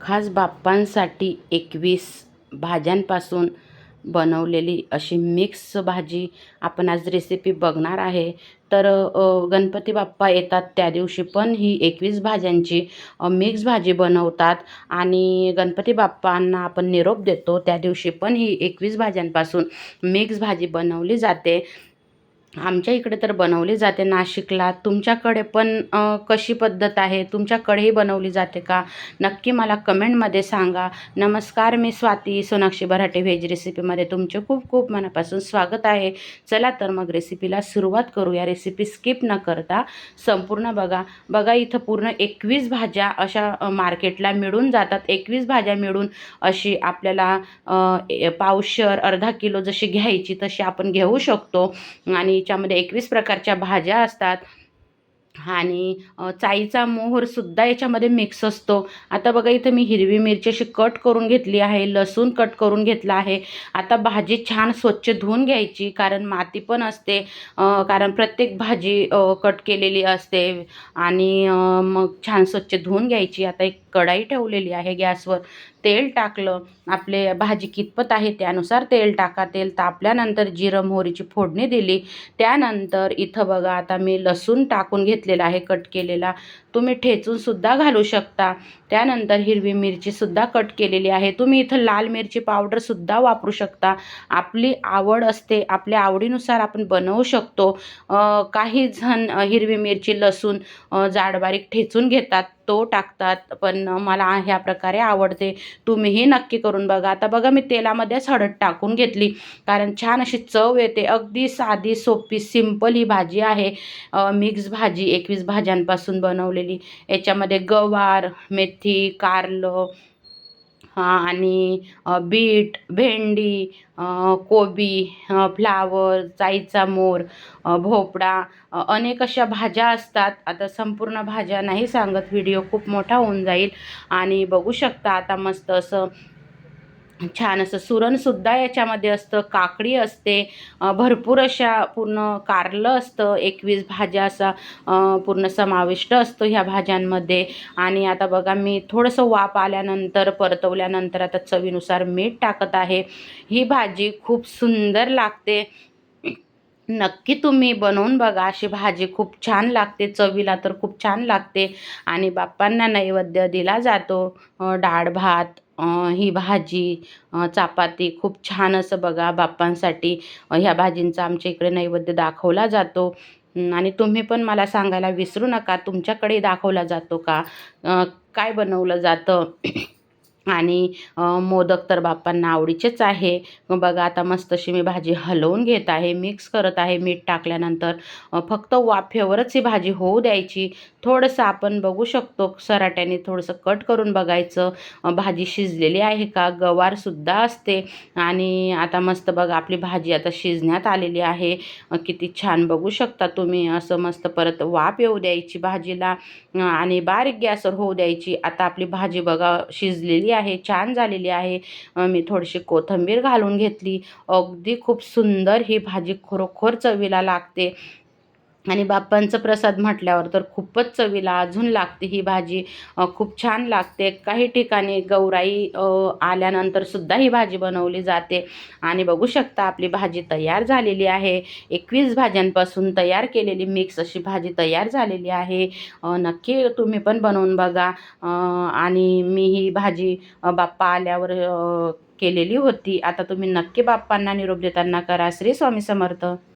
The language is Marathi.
खास बाप्पांसाठी एकवीस भाज्यांपासून बनवलेली अशी मिक्स भाजी आपण आज रेसिपी बघणार आहे. तर गणपती बाप्पा येतात त्या दिवशी पण ही एकवीस भाज्यांची मिक्स भाजी बनवतात आणि गणपती बाप्पांना आपण निरोप देतो. त्या दिवशी पण ही एकवीस भाज्यांपासून मिक्स भाजी बनवली जाते. आमच्या इकडे तर बनवली जाते नाशिकला. तुमच्याकडे पण कशी पद्धत आहे? तुमच्याकडेही बनवली जाते का? नक्की मला कमेंटमध्ये सांगा. नमस्कार मी स्वाती सोनाक्षी बराटे व्हेज रेसिपीमध्ये तुमचे खूप खूप मनापासून स्वागत आहे. चला तर मग रेसिपीला सुरुवात करूया. रेसिपी स्किप न करता संपूर्ण बघा. बघा इथं पूर्ण एकवीस भाज्या अशा मार्केटला मिळून जातात. एकवीस भाज्या मिळून अशी आपल्याला ए- पावशर अर्धा किलो जशी घ्यायची तशी आपण घेऊ शकतो. आणि याच्यामध्ये एकवीस प्रकारच्या भाज्या असतात. आणि चाईचा मोहरसुद्धा याच्यामध्ये मिक्स असतो. आता बघा इथं मी हिरवी मिरची अशी कट करून घेतली आहे लसूण कट करून घेतला आहे. आता भाजी छान स्वच्छ धुवून घ्यायची कारण माती पण असते. कारण प्रत्येक भाजी कट केलेली असते. आणि मग छान स्वच्छ धुवून घ्यायची. आता एक कढाई ठेवलेली आहे गॅसवर. तेल टाकलं. आपले भाजी कितपत आहे त्यानुसार तेल टाका. तेल तापल्यानंतर जिरं मोहरीची फोडणी दिली. त्यानंतर इथं बघा आता मी लसूण टाकून घेतलेला आहे कट केलेला. तुम्ही ठेचूनसुद्धा घालू शकता. त्यानंतर हिरवी मिरचीसुद्धा कट केलेली आहे. तुम्ही इथं लाल मिरची पावडरसुद्धा वापरू शकता. आपली आवड असते आपल्या आवडीनुसार आपण बनवू शकतो. काही जण हिरवी मिरची लसूण जाडबारीक ठेचून घेतात तो टाकतात. पण मला ह्या प्रकारे आवडते. तुम्हीही नक्की करून बघा. आता बघा मी तेलामध्येच हळद टाकून घेतली. कारण छान अशी चव येते. अगदी साधी सोपी सिंपल ही भाजी आहे. मिक्स भाजी एकवीस भाज्यांपासून बनवलेली. याच्यामध्ये गवार मेथी कारलं आणि बीट भेंडी कोबी फ्लावर जाईचा मोर भोपळा अनेक अशा भाज्या असतात. आता संपूर्ण भाज्या नाही सांगत व्हिडिओ खूप मोठा होऊन जाईल. आणि बघू शकता आता मस्त असं छान असं सुरणसुद्धा याच्यामध्ये असतं काकडी असते भरपूर अशा पूर्ण कारलं असतं एकवीस भाज्या असा पूर्ण समाविष्ट असतो ह्या भाज्यांमध्ये. आणि आता बघा मी थोडंसं वाफ आल्यानंतर परतवल्यानंतर आता चवीनुसार मीठ टाकत आहे. ही भाजी खूप सुंदर लागते. नक्की तुम्ही बनवून बघा. अशी भाजी खूप छान लागते चवीला तर खूप छान लागते. आणि बाप्पांना नैवेद्य दिला जातो. डाळ भात ही भाजी चपाती खूप छान असं बघा बाप्पांसाठी. ह्या भाजींचा आमच्या इकडे नैवेद्य दाखवला जातो. आणि तुम्ही पण मला सांगायला विसरू नका. तुमच्याकडे दाखवला जातो का? काय बनवलं जातं? आणि मोदक तर बाप्पांना आवडीचेच आहे. बघा आता मस्त अशी मी भाजी हलवून घेत आहे मिक्स करत आहे मीठ टाकल्यानंतर फक्त वाफेवरच ही भाजी होऊ द्यायची. थोडंसं आपण बघू शकतो सराट्याने थोडंसं कट करून बघायचं. भाजी शिजलेली आहे का? गवारसुद्धा असते. आणि आता मस्त बघा आपली भाजी आता शिजण्यात आलेली आहे. किती छान बघू शकता तुम्ही. असं मस्त परत वाफ येऊ द्यायची भाजीला. आणि बारीक गॅसवर होऊ द्यायची. आता आपली भाजी बघा शिजलेली आहे छान झालेली आहे. मी थोडीशी कोथिंबीर घालून घेतली. अगदी खूप सुंदर ही भाजी खरोखर चवीला लागते. आणि बाप्पांचं प्रसाद म्हटल्यावर तर खूपच चवीला अजून लागते ही भाजी. खूप छान लागते. काही ठिकाणी गौराई आल्यानंतर सुद्धा ही भाजी बनवली जाते. आणि बघू शकता आपली भाजी तयार झालेली आहे. एकवीस भाज्यांपासून तयार केलेली मिक्स अशी भाजी तयार झालेली आहे. नक्की तुम्ही पण बनवून बघा. आणि मी ही भाजी बाप्पा आल्यावर केलेली होती. आता तुम्ही नक्की बाप्पांना निरोप देताना करा. श्री स्वामी समर्थ.